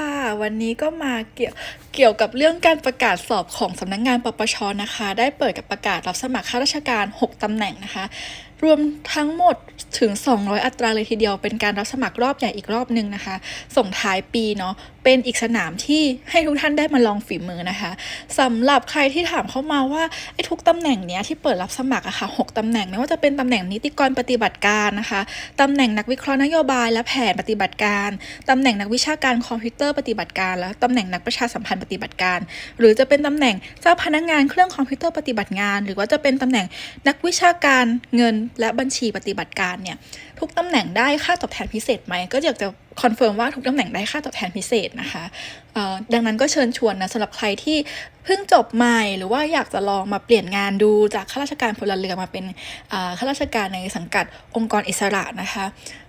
ค่ะ วันนี้ก็มาเกี่ยวเกี่ยวกับเรื่องการประกาศสอบของสำนักงานปปชนะคะ ได้เปิดกับประกาศรับสมัครข้าราชการ 6ตำแหน่งนะคะ รวมทั้งหมดถึง 200 อัตราเลยทีเดียว เป็นการรับสมัครรอบใหญ่อีกรอบหนึ่งนะคะ ส่งท้ายปีเนาะเป็นอีกสนามที่ให้ทุกท่านได้มาลองฝีมือนะคะสำหรับใครที่ถามเข้ามาว่าไอ้ทุกตำแหน่งเนี้ยที่เปิดรับสมัครอะค่ะ6ตำแหน่งไม่ว่าจะเป็นตำแหน่งนิติกรปฏิบัติการนะคะตำแหน่งนักวิเคราะห์นโยบายและแผนปฏิบัติการตำแหน่งนักวิชาการคอมพิวเตอร์ปฏิบัติการ และตำแหน่งนักประชาสัมพันธ์ปฏิบัติการ หรือจะเป็นตำแหน่งเจ้าพนักงานเครื่องคอมพิวเตอร์ปฏิบัติงาน หรือว่าจะเป็นตำแหน่งนักวิชาการเงินและบัญชีปฏิบัติการเนี่ย ทุกตำแหน่งได้ค่าตอบแทนพิเศษไหมก็อยากจะคอนเฟิร์มว่าทุกตำแหน่งได้ค่าตอบแทนพิเศษนะคะดังนั้นก็เชิญชวนนะสำหรับใครที่เพิ่งจบใหม่หรือว่าอยากจะลองมาเปลี่ยนงานดูจากข้าราชการพลเรือนมาเป็นข้าราชการในสังกัดองค์กรอิสระนะคะ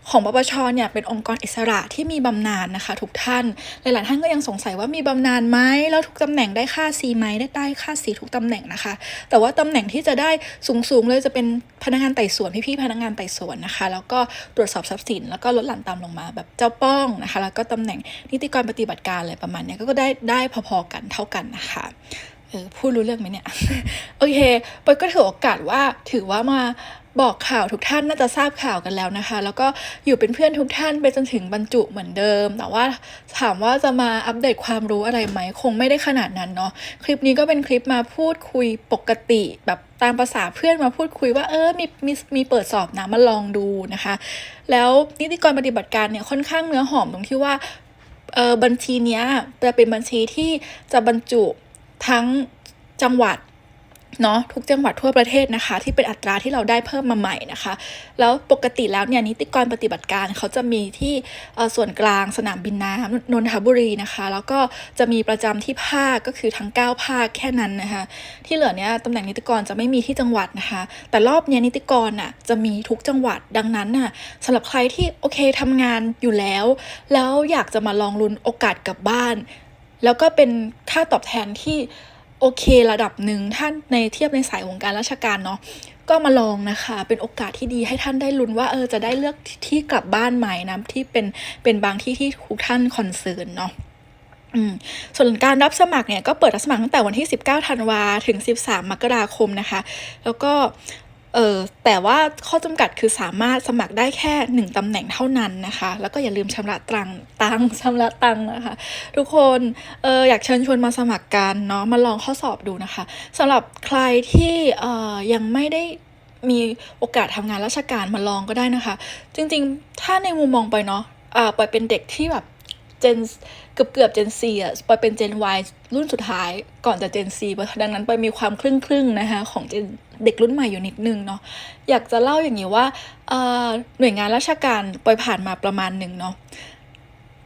ของปปชเนี่ยเป็นองค์กรอิสระที่มีบำนาญนะคะ ทุกท่านหลายๆท่านก็ยังสงสัยว่ามีบำนาญไหมแล้วทุกตำแหน่งได้ค่าซีไหมได้ได้ค่าซีทุกตำแหน่งนะคะ แต่ว่าตำแหน่งที่จะได้สูงๆเลยจะเป็นพนักงานไต่สวนพี่ๆพนักงานไต่สวนนะคะ แล้วก็ตรวจสอบทรัพย์สิน แล้วก็ลดหลั่นตามลงมาแบบเจ้าป้องนะคะ แล้วก็ตำแหน่งนิติกรปฏิบัติการอะไรประมาณเนี้ยก็ได้ได้พอๆกันเท่ากันนะคะเออพูดรู้เรื่องไหมเนี่ย โอเคปอยก็ถือโอกาสว่าถือว่ามาบอกข่าวทุกท่านน่าจะทราบข่าวกันแล้วนะคะ แล้วก็อยู่เป็นเพื่อนทุกท่านไปจนถึงบรรจุเหมือนเดิม แต่ว่าถามว่าจะมาอัปเดตความรู้อะไรไหม คงไม่ได้ขนาดนั้นเนาะคลิปนี้ก็เป็นคลิปมาพูดคุยปกติแบบตามภาษาเพื่อนมาพูดคุยว่าเออมีมีมีเปิดสอบนะมาลองดูนะคะ แล้วนิติกรปฏิบัติการเนี่ยค่อนข้างเนื้อหอมตรงที่ว่า เออบัญชีเนี้ยจะเป็นบัญชีที่จะบรรจุทั้งจังหวัด เนาะทุกจังหวัดทั่วประเทศนะคะ ที่เป็นอัตราที่เราได้เพิ่มมาใหม่นะคะ แล้วปกติแล้วเนี่ยนิติกรปฏิบัติการเขาจะมีที่ส่วนกลางสนามบินน้ำนนทบุรีนะคะ แล้วก็จะมีประจำที่ภาคก็คือทั้ง 9 ภาคแค่นั้นนะคะที่เหลือเนี่ยตำแหน่งนิติกรจะไม่มีที่จังหวัดนะคะ แต่รอบเนี้ยนิติกรน่ะจะมีทุกจังหวัดดังนั้นน่ะสำหรับใครที่โอเคทำงานอยู่แล้ว แล้วอยากจะมาลองลุ้นโอกาสกลับบ้าน แล้วก็เป็นค่าตอบแทนที่ โอเคระดับหนึ่งท่านในเทียบในสายวงการราชการเนาะก็มาลองนะคะ เป็นโอกาสที่ดีให้ท่านได้ลุ้นว่าเออจะได้เลือกที่กลับบ้านใหม่นะที่เป็นเป็นบางที่ที่ทุกท่านคอนเซิร์นเนาะส่วนการรับสมัครเนี่ยก็เปิดรับสมัครตั้งแต่วันที่ 19 ธันวาถึง 13 มกราคมนะคะ แล้วก็ เออแต่ว่าข้อจำกัดคือสามารถสมัครได้แค่ 1ตำแหน่งเท่านั้นนะคะ แล้วก็อย่าลืมชำระตังตังค์ชำระตังนะคะ ทุกคนเอออยากเชิญชวนมาสมัครกันเนาะมาลองข้อสอบดูนะคะสำหรับใครที่เออยังไม่ได้มีโอกาสทำงานราชการมาลองก็ได้นะคะ จริงๆ ถ้าในมุมมองไปเนาะอ่าปอยเป็นเด็กที่แบบ เจนเกือบเกือบเจนซีอะปอยเป็นเจน Y รุ่นสุดท้ายก่อนจะเจนซีดังนั้นปอยมีความครึ่งครึ่งๆนะคะของเจนเด็กรุ่นใหม่อยู่นิดนึงเนาะอยากจะเล่าอย่างนี้ว่าหน่วยงานราชการปอยผ่านมาประมาณหนึ่งเนาะ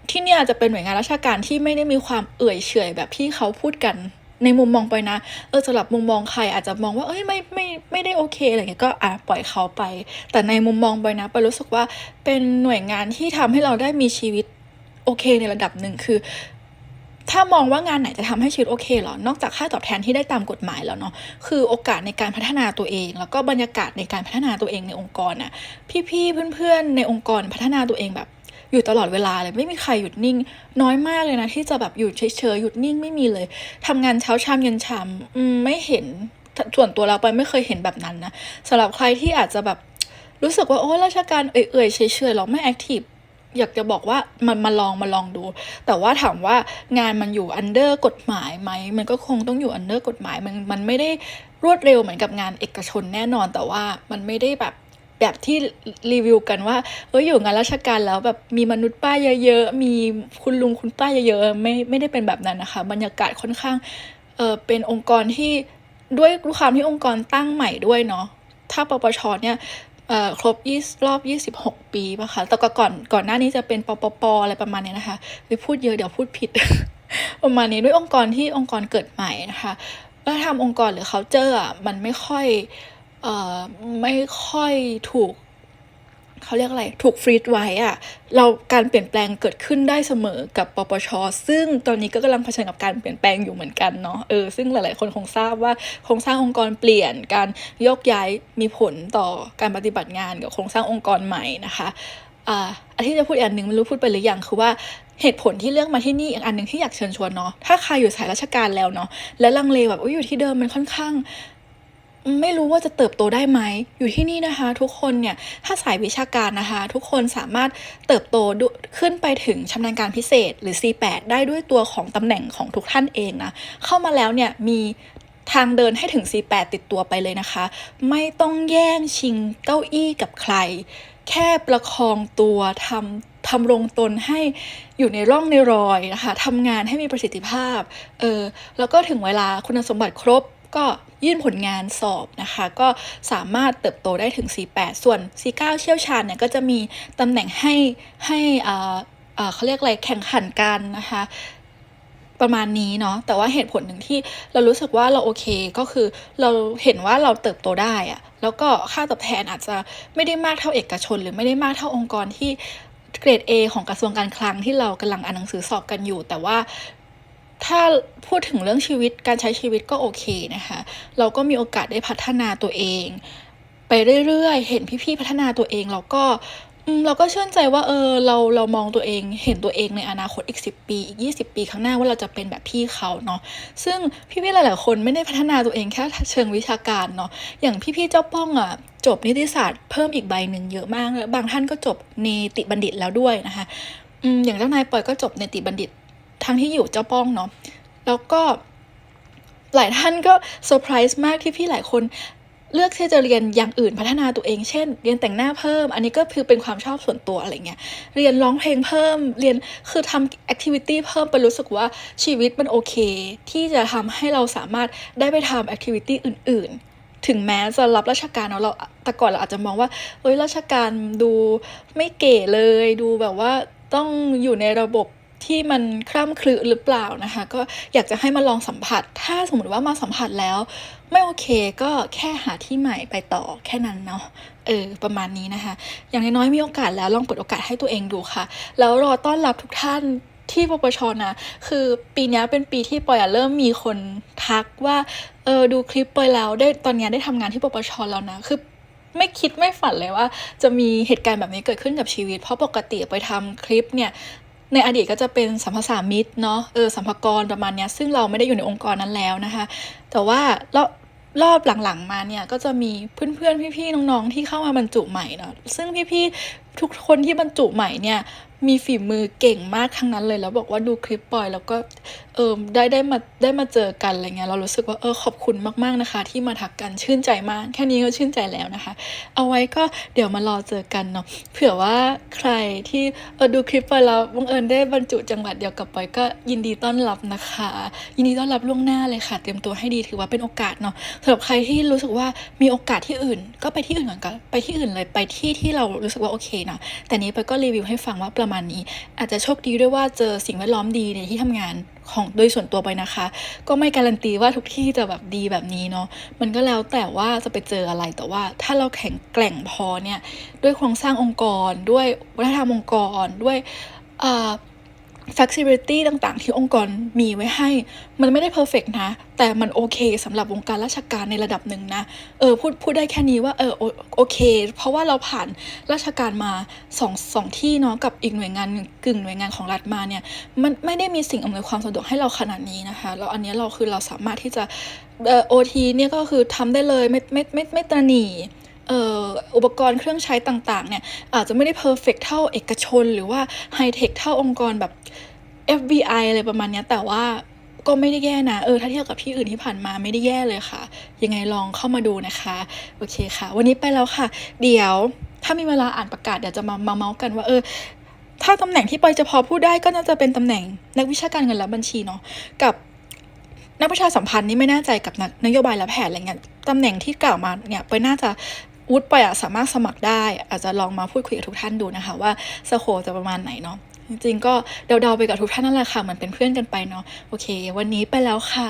ที่เนี่ยจะเป็นหน่วยงานราชการที่ไม่ได้มีความเอื่อยเฉยแบบที่เขาพูดกันในมุมมองไปนะ เออสำหรับมุมมองใครอาจจะมองว่า เอ้ยไม่ไม่ไม่ได้โอเคอะไรเงี้ยก็อะปล่อยเขาไป แต่ในมุมมองไปนะปอยรู้สึกว่าเป็นหน่วยงานที่ทำให้เราได้มีชีวิต โอเคในระดับหนึ่งคือ ถ้ามองว่างานไหนจะทำให้ชีวิตโอเคเหรอนอกจากค่าตอบแทนที่ได้ตามกฎหมายแล้วเนาะคือโอกาสในการพัฒนาตัวเอง แล้วก็บรรยากาศในการพัฒนาตัวเองในองค์กรน่ะพี่ๆเพื่อนๆในองค์กรพัฒนาตัวเองแบบอยู่ตลอดเวลาเลยไม่มีใครหยุดนิ่ง น้อยมากเลยนะ ที่จะแบบอยู่เฉยๆหยุดนิ่งไม่มีเลยทำงานเช้าชามเย็นชามอืมไม่เห็นส่วนตัวเราไปไม่เคยเห็นแบบนั้นนะสำหรับใครที่อาจจะแบบรู้สึกว่าโอ้ราชการเอื่อยๆเฉยๆเราไม่แอคทีฟ อยากจะบอกว่ามันมาลองมาลองดู แต่ว่าถามว่างานมันอยู่อันเดอร์กฎหมายไหมมันก็คงต้องอยู่อันเดอร์กฎหมายมันมันไม่ได้รวดเร็วเหมือนกับงานเอกชนแน่นอน แต่ว่ามันไม่ได้แบบแบบที่รีวิวกันว่าเอออยู่งานราชการแล้วแบบมีมนุษย์ป้าเยอะๆมีคุณลุงคุณป้าเยอะๆไม่ไม่ได้เป็นแบบนั้นนะคะ บรรยากาศค่อนข้างเออเป็นองค์กรที่ด้วยความที่องค์กรตั้งใหม่ด้วยเนาะถ้าปปชเนี่ย ครบยี่รอบ 26 ปีป่ะคะ แต่ก็ก่อนก่อนหน้านี้จะเป็นปปปอะไรประมาณเนี้ยนะคะไปพูดเยอะเดี๋ยวพูดผิด ประมาณนี้ด้วยองค์กรที่องค์กรเกิดใหม่นะคะแล้วทำองค์กรหรือ culture อะมันไม่ค่อยเออไม่ค่อยถูก เขาเรียกอะไร ถูกฟรีดไว้อะเราการเปลี่ยนแปลงเกิดขึ้นได้เสมอกับปปช ซึ่งตอนนี้ก็กำลังเผชิญกับการเปลี่ยนแปลงอยู่เหมือนกันเนาะเออซึ่งหลาย ๆ คนคงทราบว่าโครงสร้างองค์กรเปลี่ยนการยกย้ายมีผลต่อการปฏิบัติงานกับโครงสร้างองค์กรใหม่นะคะอ่าอันที่จะพูดอีกอันหนึ่งไม่รู้พูดไปหรือยังคือว่าเหตุผลที่เลือกมาที่นี่อีกอันหนึ่งที่อยากเชิญชวนเนาะถ้าใครอยู่สายราชการแล้วเนาะและลังเลแบบอุ๊ยอยู่ที่เดิมมันค่อนข้าง ไม่รู้ว่าจะเติบโตได้ไหม อยู่ที่นี่นะคะ ทุกคนเนี่ยถ้าสายวิชาการนะคะ ทุกคนสามารถเติบโตขึ้นไปถึงชำนาญการพิเศษหรือ C8 ได้ด้วยตัวของตำแหน่งของทุกท่านเองนะ เข้ามาแล้วเนี่ยมีทางเดินให้ถึง C8 ติดตัวไปเลยนะคะ ไม่ต้องแย่งชิงเก้าอี้กับใคร แค่ประคองตัวทำทำรงตนให้อยู่ในร่องในรอยนะคะทำงานให้มีประสิทธิภาพ เออ แล้วก็ถึงเวลาคุณสมบัติครบ ก็ยื่นผลงานสอบนะคะ ก็สามารถเติบโตได้ถึง C8 ส่วน C9 เชี่ยวชาญเนี่ยก็จะมีตำแหน่งให้ให้อ่าเขาเรียกอะไรแข่งขันกันนะคะประมาณนี้เนาะแต่ว่าเหตุผลหนึ่งที่เรารู้สึกว่าเราโอเคก็คือเราเห็นว่าเราเติบโตได้อะแล้วก็ค่าตอบแทนอาจจะไม่ได้มากเท่าเอกชน หรือไม่ได้มากเท่าองค์กรที่เกรด A ของกระทรวงการคลังที่เรากำลังอ่านหนังสือสอบกันอยู่ แต่ว่า ถ้าพูดถึงเรื่องชีวิตการใช้ชีวิตก็โอเคนะคะ เราก็มีโอกาสได้พัฒนาตัวเอง ไปเรื่อยๆ เห็นพี่ๆพัฒนาตัวเองเราก็อืมเราก็เชื่อใจว่าเออเราเรามองตัวเองเห็นตัวเองในอนาคตอีก 10 ปีอีก 20 ปีข้างหน้าว่าเราจะเป็นแบบพี่เขาเนาะซึ่งพี่ๆหลายๆคนไม่ได้พัฒนาตัวเองแค่เชิงวิชาการเนาะอย่างพี่ๆเจ้าป้องอะ่ะจบนิติศาสตร์เพิ่มอีกใบหนึ่งเยอะมากแล้วบางท่านก็จบเนติบัณฑิตแล้วด้วยนะคะอืมอย่างเจ้านายปอยก็จบเนติบัณฑิต ทั้งที่อยู่เจ้าป้องเนาะแล้วก็หลายท่านก็เซอร์ไพรส์มากที่พี่หลายคนเลือกที่จะเรียนอย่างอื่นพัฒนาตัวเองเช่น เรียนแต่งหน้าเพิ่ม อันนี้ก็คือเป็นความชอบส่วนตัวอะไรเงี้ย เรียนร้องเพลงเพิ่ม เรียนคือทำแอคทิวิตี้เพิ่มไปรู้สึกว่าชีวิตมันโอเค ที่จะทำให้เราสามารถได้ไปทำแอคทิวิตี้อื่น ๆ ถึงแม้จะรับราชการเนาะเราแต่ก่อนเราอาจจะมองว่าเฮ้ยราชการดูไม่เก๋เลย ดูแบบว่าต้องอยู่ในระบบ ที่มันคร่ำครึหรือเปล่านะคะ ก็อยากจะให้มาลองสัมผัส ถ้าสมมติว่ามาสัมผัสแล้ว ไม่โอเคก็แค่หาที่ใหม่ไปต่อแค่นั้นเนาะเออประมาณนี้นะคะ อย่างน้อยๆมีโอกาสแล้วลองเปิดโอกาสให้ตัวเองดูค่ะ แล้วรอต้อนรับทุกท่านที่ปปชนะคือปีนี้เป็นปีที่ปอยเริ่มมีคนทักว่าเออดูคลิปปอยแล้วได้ตอนนี้ได้ทำงานที่ปปชแล้วนะคือไม่คิดไม่ฝันเลยว่า จะมีเหตุการณ์แบบนี้เกิดขึ้นกับชีวิต เพราะปกติไปทำคลิปเนี่ย ในอดีตก็จะเป็นสัมภาษามิตรเนาะเออสัมภากรประมาณเนี้ยซึ่งเราไม่ได้อยู่ในองค์กรนั้นแล้วนะคะ แต่ว่ารอบรอบหลังๆมาเนี่ยก็จะมีเพื่อนๆพี่ๆน้องๆที่เข้ามาบรรจุใหม่เนาะซึ่งพี่ๆทุกคนที่บรรจุใหม่เนี่ย มีฝีมือเก่งมากทั้งนั้นเลย แล้วบอกว่าดูคลิปปอย แล้วก็เออได้ได้มาได้มาเจอกันอะไรเงี้ยเรารู้สึกว่าเออขอบคุณมากๆนะคะ ที่มาทักกันชื่นใจมาก แค่นี้ก็ชื่นใจแล้วนะคะ เอาไว้ก็เดี๋ยวมารอเจอกันเนาะเผื่อว่าใครที่เออดูคลิปไปแล้วบังเอิญได้บรรจุจังหวัดเดียวกับปอยก็ยินดีต้อนรับนะคะ ยินดีต้อนรับล่วงหน้าเลยค่ะ เตรียมตัวให้ดีถือว่าเป็นโอกาสเนาะสำหรับใครที่รู้สึกว่ามีโอกาสที่อื่น ก็ไปที่อื่นก่อนก็ไปที่อื่นเลยไปที่ที่เรารู้สึกว่าโอเคนะแต่นี้ปอยก็รีวิวให้ฟังว่าประมาณนี้ อาจจะโชคดีด้วยว่าเจอสิ่งแวดล้อมดีในที่ทำงานของโดยส่วนตัวไปนะคะ ก็ไม่การันตีว่าทุกที่จะแบบดีแบบนี้เนาะมันก็แล้วแต่ว่าจะไปเจออะไรแต่ว่า ถ้าเราแข็งแกร่งพอเนี่ยด้วยโครงสร้างองค์กร ด้วยวัฒนธรรมองค์กรด้วยอ่า flexibility ต่างๆ ที่องค์กรมีไว้ให้ มันไม่ได้ perfect นะ แต่มันโอเคสำหรับวงการราชการในระดับหนึ่งนะ เออพูดพูดได้แค่นี้ว่าเออโอโอเค เพราะว่าเราผ่านราชการมาสองสองที่เนาะกับอีกหน่วยงานกึ่งหน่วยงานของรัฐมาเนี่ย มันไม่ได้มีสิ่งอำนวยความสะดวกให้เราขนาดนี้นะคะแล้วอันนี้เราคือเราสามารถที่จะเออโอทีเนี่ยก็คือทำได้เลยไม่ไม่ไม่ไม่ตระหนี่ อ่ออุปกรณ์เครื่องใช้ต่างๆเนี่ยอาจจะไม่ได้เพอร์เฟกเท่าเอกชน หรือว่าไฮเทคเท่าองค์กรแบบ FBI อะไรประมาณนี้แต่ว่าก็ไม่ได้แย่นะ เออ ถ้าเทียบกับที่อื่นที่ผ่านมาไม่ได้แย่เลยค่ะ ยังไงลองเข้ามาดูนะคะ โอเคค่ะ วันนี้ไปแล้วค่ะ เดี๋ยวถ้ามีเวลาอ่านประกาศเดี๋ยวจะมามาเมาส์กันว่าเออ ถ้าตำแหน่งที่ปอยจะพอพูดได้ก็น่าจะเป็นตำแหน่งนักวิชาการเงินและบัญชีเนาะ กับนักประชาสัมพันธ์นี่ไม่แน่ใจกับนักนโยบายและแผนอะไรเงี้ยตำแหน่งที่กล่าวมาเนี่ยไปน่าจะ วุฒิไปอะสามารถสมัครได้ อาจจะลองมาพูดคุยกับทุกท่านดูนะคะ ว่าสโคจะประมาณไหนเนาะจริงๆก็เดาๆไปกับทุกท่านนั่นแหละค่ะเหมือนเป็นเพื่อนกันไปเนาะโอเค วันนี้ไปแล้วค่ะ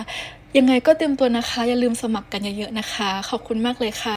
ยังไงก็เตรียมตัวนะคะ อย่าลืมสมัครกันเยอะๆนะคะ ขอบคุณมากเลยค่ะ